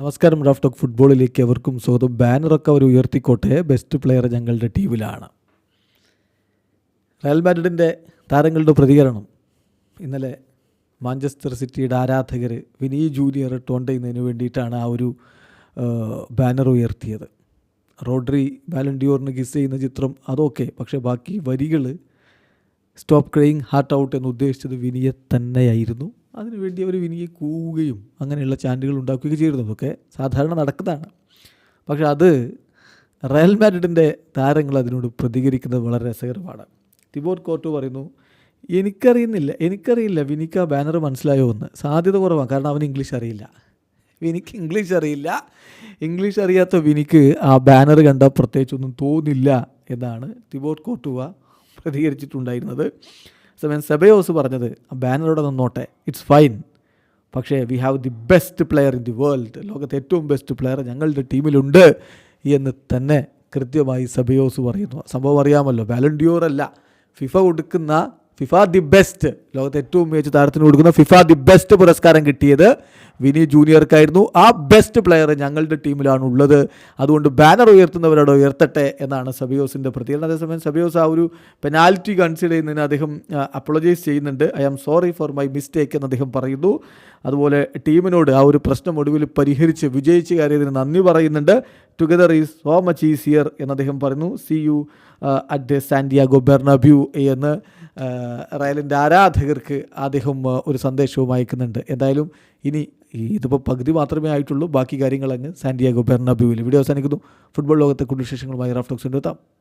നമസ്കാരം Raf talk ഫുട്ബോളിലേക്ക് അവർക്കും സ്വാഗതം. ബാനറൊക്കെ അവർ ഉയർത്തിക്കോട്ടെ. ബെസ്റ്റ് പ്ലെയർ ഞങ്ങളുടെ ടീമിലാണ്. റയൽ മാഡ്രിഡിന്റെ താരങ്ങളുടെ പ്രതികരണം. ഇന്നലെ മാഞ്ചസ്റ്റർ സിറ്റിയുടെ ആരാധകർ വിനീ ജൂനിയർ ടോണ്ടെയ്യുന്നതിന് വേണ്ടിയിട്ടാണ് ആ ഒരു ബാനർ ഉയർത്തിയത്. റോഡ്രി ബാലൻഡിയോറിന് കിസ് ചെയ്യുന്ന ചിത്രം അതൊക്കെ പക്ഷേ ബാക്കി വരികൾ സ്റ്റോപ്പ് ക്രെയിങ് ഹാർട്ട് ഔട്ട് എന്ന് ഉദ്ദേശിച്ചത് വിനിയെ തന്നെയായിരുന്നു. അതിനുവേണ്ടി അവർ വിനിയെ കൂവുകയും അങ്ങനെയുള്ള ചാൻഡുകൾ ഉണ്ടാക്കുകയും ചെയ്തിരുന്നു. അതൊക്കെ സാധാരണ നടക്കുന്നതാണ്. പക്ഷേ അത് റയൽ മാഡ്രിഡിന്റെ താരങ്ങൾ അതിനോട് പ്രതികരിക്കുന്നത് വളരെ രസകരമാണ്. തിബോട്ട് കോർട്ടോ പറയുന്നു എനിക്കറിയുന്നില്ല എനിക്കറിയില്ല വിനിക്ക് ആ ബാനർ മനസ്സിലായോ എന്ന്. സാധ്യത കുറവാണ്. കാരണം അവന് ഇംഗ്ലീഷ് അറിയില്ല. വിനിക്ക് ഇംഗ്ലീഷ് അറിയില്ല. ഇംഗ്ലീഷ് അറിയാത്ത വിനിക്ക് ആ ബാനർ കണ്ടാൽ പ്രത്യേകിച്ചൊന്നും തോന്നില്ല എന്നാണ് തിബോട്ട് കോട്ടുവ പ്രതികരിച്ചിട്ടുണ്ടായിരുന്നത്. സമയം സെബയോസ് പറഞ്ഞത് ആ ബാനറോടെ നിന്നോട്ടെ ഇറ്റ്സ് ഫൈൻ പക്ഷേ we have the best player in the world ലോകത്തെ ഏറ്റവും ബെസ്റ്റ് പ്ലെയർ ഞങ്ങളുടെ ടീമിലുണ്ട്. എന്ന് തന്നെ കൃത്യമായി സബയോസ് പറയുന്നു. സംഭവം അറിയാമല്ലോ. വാലണ്ടിയോർ അല്ല. ഫിഫ കൊടുക്കുന്ന ഫിഫ ദി ബെസ്റ്റ് ലോകത്തെ ഏറ്റവും മികച്ച താരത്തിന് കൊടുക്കുന്ന ഫിഫ ദി ബെസ്റ്റ് പുരസ്കാരം കിട്ടിയത് വിനി ജൂനിയർക്കായിരുന്നു. ആ ബെസ്റ്റ് പ്ലെയർ ഞങ്ങളുടെ ടീമിലാണ് ഉള്ളത് അതുകൊണ്ട് ബാനർ ഉയർത്തുന്നവരോട് ഉയർത്തട്ടെ എന്നാണ് സബിയോസിന്റെ പ്രതികരണം. അതേസമയം സബിയോസ് ആ ഒരു പെനാൽറ്റി കൺസിഡർ ചെയ്യുന്നതിന് അദ്ദേഹം അപ്പോളജൈസ് ചെയ്യുന്നുണ്ട്. I am sorry for my mistake എന്ന് അദ്ദേഹം പറയുന്നു. അതുപോലെ ടീമിനോട് ആ ഒരു പ്രശ്നം ഒടുവിൽ പരിഹരിച്ച് വിജയിച്ച് കയറിയതിന് നന്ദി പറയുന്നുണ്ട്. Together is so much easier എന്ന് അദ്ദേഹം പറയുന്നു. See you at Santiago Bernabeu എന്ന് റയലിന്റെ ആരാധകർക്ക് അദ്ദേഹം ഒരു സന്ദേശവും അയക്കുന്നുണ്ട്. എന്തായാലും ഇനി ഇതിപ്പോൾ പകുതി മാത്രമേ ആയിട്ടുള്ളൂ. ബാക്കി കാര്യങ്ങൾ അങ്ങ് ബെർണബ്യൂവിൽ. വീഡിയോ അവസാനിക്കുന്നു. ഫുട്ബോൾ ലോകത്തെ കൂടുതൽ വിശേഷങ്ങളുമായി റാഫ്റ്റോക്സിന്റെ എത്താം